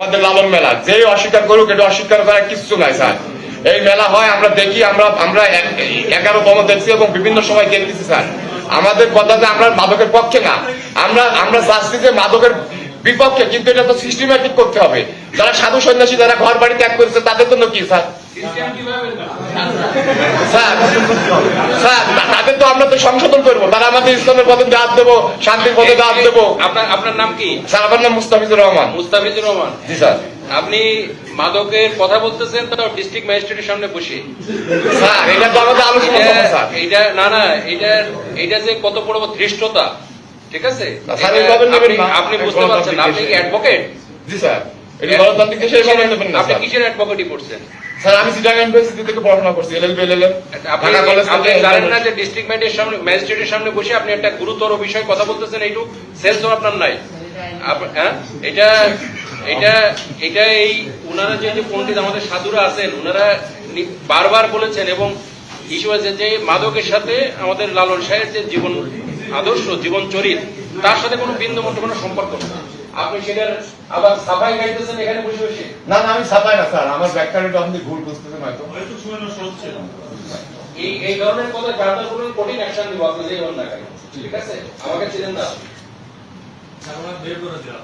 আমাদের লালন মেলা। যে অস্বীকার করুক, এটা অস্বীকার করার কিচ্ছু নাই, স্যার। এই মেলা হয়, আমরা দেখি, আমরা আমরা এগারোতম দেখছি এবং বিভিন্ন সময় দেখতেছি, স্যার। আমাদের কথা যে আমরা মাদকের পক্ষে না, আমরা আমরা চাচ্ছি যে মাদকের বিপক্ষে, কিন্তু এটা তো সিস্টেমেটিক করতে হবে। যারা সাধু সন্ন্যাসী, যারা ঘর বাড়ি ত্যাগ করেছে, তাদের জন্য কি, স্যার? স্যার তাদের তো আমরা তো সংশোধন করব। তারা আমাদের ইসলামের পথে দাঁত দেবো শান্তির পথে দাঁত দেবো। আপনার আপনার নাম কি? স্যার আমার নাম মুস্তাফিজুর রহমান। মুস্তাফিজুর রহমান। জি স্যার। আপনি মাদকের কথা বলতেছেন ডিস্ট্রিক্ট ম্যাজিস্ট্রেটের সামনে বসে। স্যার এটা তো আমাদের আলোচনা এটা না না এটা এটা যে কত বড় ধৃষ্টতা ঠিক আছে? আপনি- বুঝতে পারছেন আপনি কি অ্যাডভোকেট? জি স্যার। এটা গণতান্ত্রিক দেশে এভাবে নেবেন না আপনি কিসের অ্যাডভোকেটি করছেন স্যার আমি সিটাং ইউনিভার্সিটি থেকে পড়াশোনা করছি এলএলবি এলএলএম আপনি ঢাকা কলেজ আপনি থেকে জানেন না যে ডিস্ট্রিক্ট ম্যাজিস্ট্রেটের সামনে ম্যাজিস্ট্রেটের সামনে বসে আপনি একটা গুরুতর বিষয় কথা বলতেছেন এইটু সেন্স আপনার নাই। হ্যাঁ? এটা এটা এটা এই ওনারা যে পণ্ডিত আমাদের সাধুরা আছেন ওনারা বারবার বলেছেন এবং ইস্যু আছে যে মাদকের সাথে আমাদের লালন শাহের যে জীবন আদর্শ জীবন চরিত তার সাথে কোনো বিন্দু মতো কোনো সম্পর্ক নেই। আপনি সেটার আবার সাফাই গাইতেছেন এখানে বসে বসে? না না আমি সাফাই না স্যার। আমার ব্যাখ্যাটা আপনি ভুল বুঝতেছেন হয়তো। এই এই ধরনের কথা জানতে কোনো কঠিন অ্যাকশন দিব আপনি যেই হন না কেন? ঠিক আছে? আমাকে চিনেন না বের করে দেওয়া